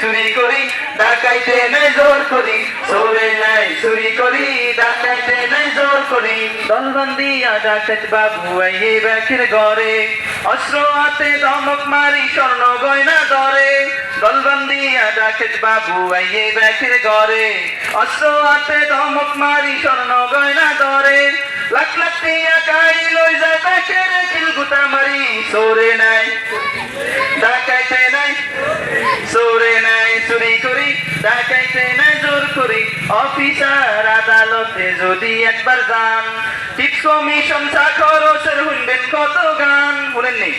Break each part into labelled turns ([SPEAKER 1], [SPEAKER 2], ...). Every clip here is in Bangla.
[SPEAKER 1] চুরি করি, ডাকাইতে নাই, জোর করি। চোরে নাই, চুরি করি, ডাকাইতে নাই, জোর করি। দলবন্দিয়া ডাকাত বাবু এই ব্যাখের ঘরে। অস্ত্র হাতে দমক মারি, স্বর্ণ গয়না ধরে। দলবন্দিয়া ডাকাত বাবু এই ব্যাখের ঘরে। অস্ত্র হাতে দমক মারি, স্বর্ণ গয়না ধরে। লাখ লাখ টিয়া কাই লই যায় ব্যাখের কিলগুতা মারি, চোরে নাই ডাকাইতে নাই চোরে নাই করি, ডাকাইতে নাই, জোর করি। অফিসার আদালতে যদি একবার যান, টিপস কমিশন খরচের শুনবেন কত গান শুনেননি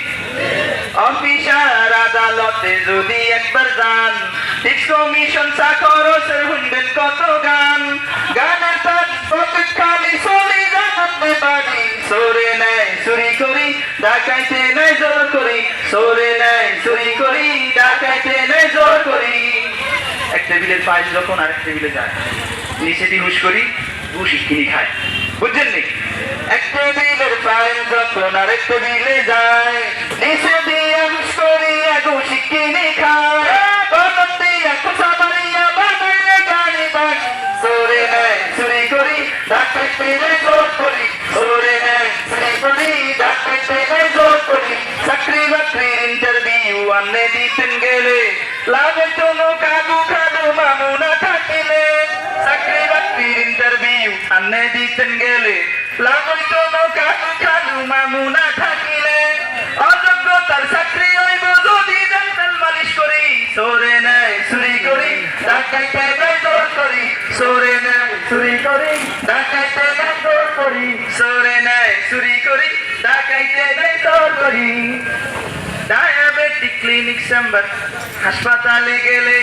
[SPEAKER 1] অফিসার আদালতে যদি একবার যান, টিপস কমিশন খরচের শুনবেন কত গান। গানের তার খালি চলে জানাতে পারি চোরে নাই, চুরি করি, ডাকাইতে নাই, জোর করি। চোরে নাই, চুরি করি নাই করি টেবিলের পাশ যখন আরেক টেবিলে যায় নিচে দিয়ে হুশ করি, হুশ কিনি খায়। বুঝছেন নি এক টেবিলের পাশ যখন আরেক টেবিলে যায়, নিচে দিয়ে হুশ করি, এক হুশ কিনি করি নাই জোর করি। চাকরি বাকরির ইন্টারভিউ আনে দিতেন গেলে লাগে কোনো কাদু কাদু দিতেন গেলে। ক্লিনিক হাসপাতালে গেলে।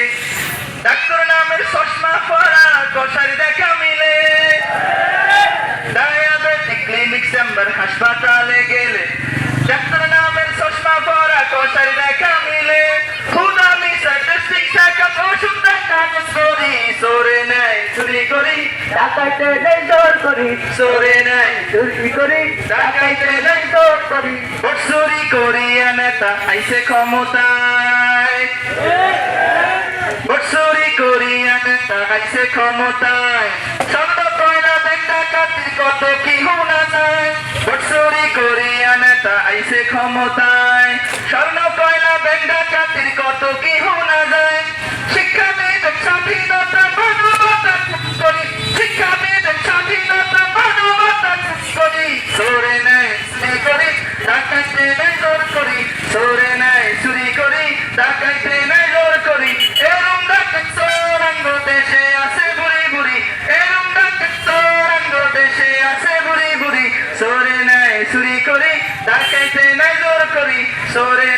[SPEAKER 1] ডাক্তার নামের চশমা পরা কষারি দেখা মিলে ডায়াবেটিক ক্লিনিক চেম্বার হাসপাতালে গেলে ডাক্তার নামের চশমা পরা কষারি দেখা মিলে খুদামি স্ট্যাটিস্টিক টাকা ওষুধ দেখা সরে নাই, চুরি করি, ডাকাইতে নেই জোর করি। নাই, চুরি করি, ডাকাইতে নেই জোর করি। চুরি নেতা আইসে ক্ষমতায়। ভোট চুরি নেতা আইসে ক্ষমতায়। স্বর্ণ কয়লা ব্যাংক ডাকাতির কত কি হোনা চুরি নেতা আইসে ক্ষমতায়। স্বর্ণ কয়লা ব্যাংক ডাকাইতে নাই জোর করি সরে